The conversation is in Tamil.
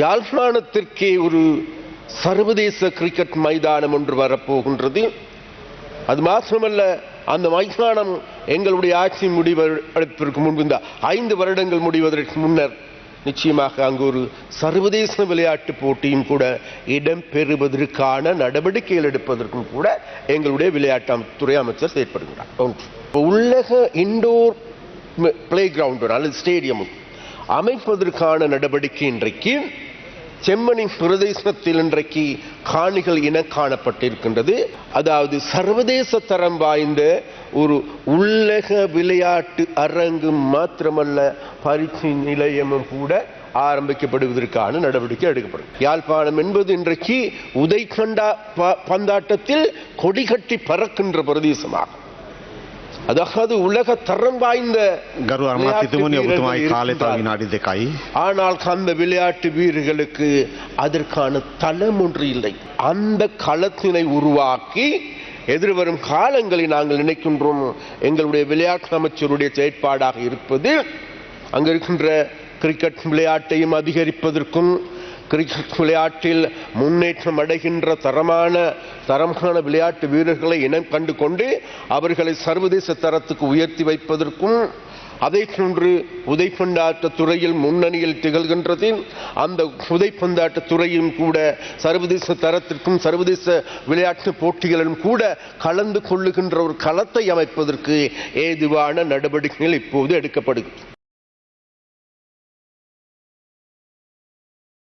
யாழ்ப்பாணத்திற்கே ஒரு சர்வதேச கிரிக்கெட் மைதானம் ஒன்று வரப்போகின்றது. அது மாத்திரமல்ல அந்த மைதானம் எங்களுடைய ஆட்சி முடிவெடுப்பதற்கு முன்பு இந்த ஐந்து வருடங்கள் முடிவதற்கு முன்னர் நிச்சயமாக அங்கு ஒரு சர்வதேச விளையாட்டு போட்டியும் கூட இடம்பெறுவதற்கான நடவடிக்கைகள் எடுப்பதற்கும் கூட எங்களுடைய விளையாட்டு துறை அமைச்சர் செயற்படுகிறார். ஒன்று உள்ளக இண்டோர் பிளே கிரவுண்டு அல்லது ஸ்டேடியம் அமைப்பதற்கான நடவடிக்கை இன்றைக்கு செம்மணி பிரதேசத்தில் இன்றைக்கு காணிகள் இன காணப்பட்டிருக்கின்றது. அதாவது சர்வதேச தரம் வாய்ந்த ஒரு உள்ளக விளையாட்டு அரங்கு மாத்திரமல்ல பரிசு நிலையமும் கூட ஆரம்பிக்கப்படுவதற்கான நடவடிக்கை எடுக்கப்படும். யாழ்ப்பாணம் என்பது இன்றைக்கு உதைகண்டா ப- பந்தாட்டத்தில் கொடிகட்டி பறக்கின்ற பிரதேசமாகும். அதாவது உலக தரம் வாய்ந்த கரு அமர்த்தித்து முன் ஆனால் அந்த விளையாட்டு வீரர்களுக்கு அதற்கான தளம் ஒன்று இல்லை. அந்த களத்தினை உருவாக்கி எதிர்வரும் காலங்களை நாங்கள் நினைக்கின்றோம். எங்களுடைய விளையாட்டு அமைச்சருடைய செயற்பாடாக இருப்பது அங்கே இருக்கின்ற கிரிக்கெட் விளையாட்டையும் அதிகரிப்பதற்கும் கிரிக்கெட் விளையாட்டில் முன்னேற்றம் அடைகின்ற தரமான தரமான விளையாட்டு வீரர்களை இனம் கண்டு கொண்டு அவர்களை சர்வதேச தரத்துக்கு உயர்த்தி வைப்பதற்கும் அதை போன்று உதைப்பந்தாட்ட துறையில் முன்னணியில் திகழ்கின்றது அந்த உதைப்பந்தாட்ட துறையும் கூட சர்வதேச தரத்திற்கும் சர்வதேச விளையாட்டு போட்டிகளிலும் கூட கலந்து கொள்ளுகின்ற ஒரு களத்தை அமைப்பதற்கு ஏதுவான நடவடிக்கைகள் இப்போது எடுக்கப்படுகிறது.